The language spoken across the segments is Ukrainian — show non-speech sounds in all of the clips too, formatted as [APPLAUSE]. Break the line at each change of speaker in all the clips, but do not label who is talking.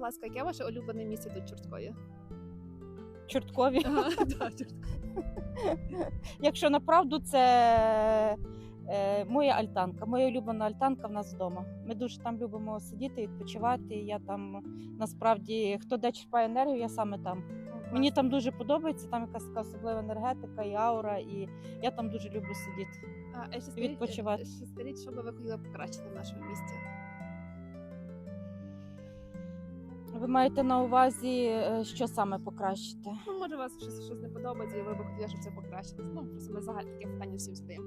будь ласка, яке ваше улюблене місце тут Чорткої?
Чорткові. [LAUGHS] [LAUGHS] Якщо направду, це е, моя альтанка, моя улюблена альтанка в нас вдома. Ми дуже там любимо сидіти, відпочивати. Я там насправді хто де черпає енергію, я саме там. Мені там дуже подобається, там якась така особлива енергетика і аура, і я там дуже люблю сидіти.
А, а ще скажіть,
відпочивати.
Ще скажіть, що би ви хотіли покращити в нашому місті?
Ви маєте на увазі, е, що саме покращити?
Ну, може, у вас щось, щось не подобається, і ви б хотіли, щоб це покращилось. Ну, просто ми загальне таке питання всім задаємо.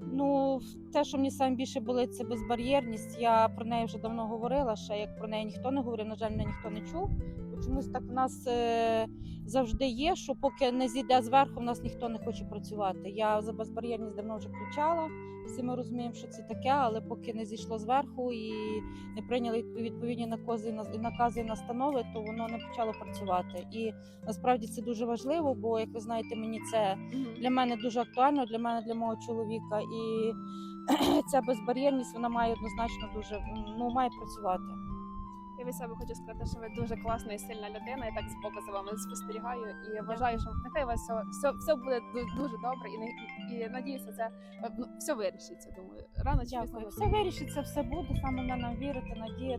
Ну, те, що мені саме більше болить, це безбар'єрність. Я про неї вже давно говорила. Ще як про неї ніхто не говорив, на жаль, мене ніхто не чув. Чомусь так в нас е, завжди є, що поки не зійде зверху, в нас ніхто не хоче працювати. Я за безбар'єрність давно вже кричала. Всі ми розуміємо, що це таке, але поки не зійшло зверху і не прийняли відпо- відповідні накази, і накази і настанови, то воно не почало працювати. І насправді це дуже важливо, бо як ви знаєте, мені це для мене дуже актуально, для мене, для мого чоловіка. І [CLEARS THROAT] ця безбар'єрність вона має однозначно дуже ну має працювати.
Я від себе хочу сказати, що ви дуже класна і сильна людина. Я так збоку за вами спостерігаю і вважаю, що нехай у вас все, все, все буде дуже добре, і, не- і, і надіюся, це ну, все вирішиться. Думаю, рано чи пізно.
Все вирішиться, все буде. Саме в нам вірити, надіяти.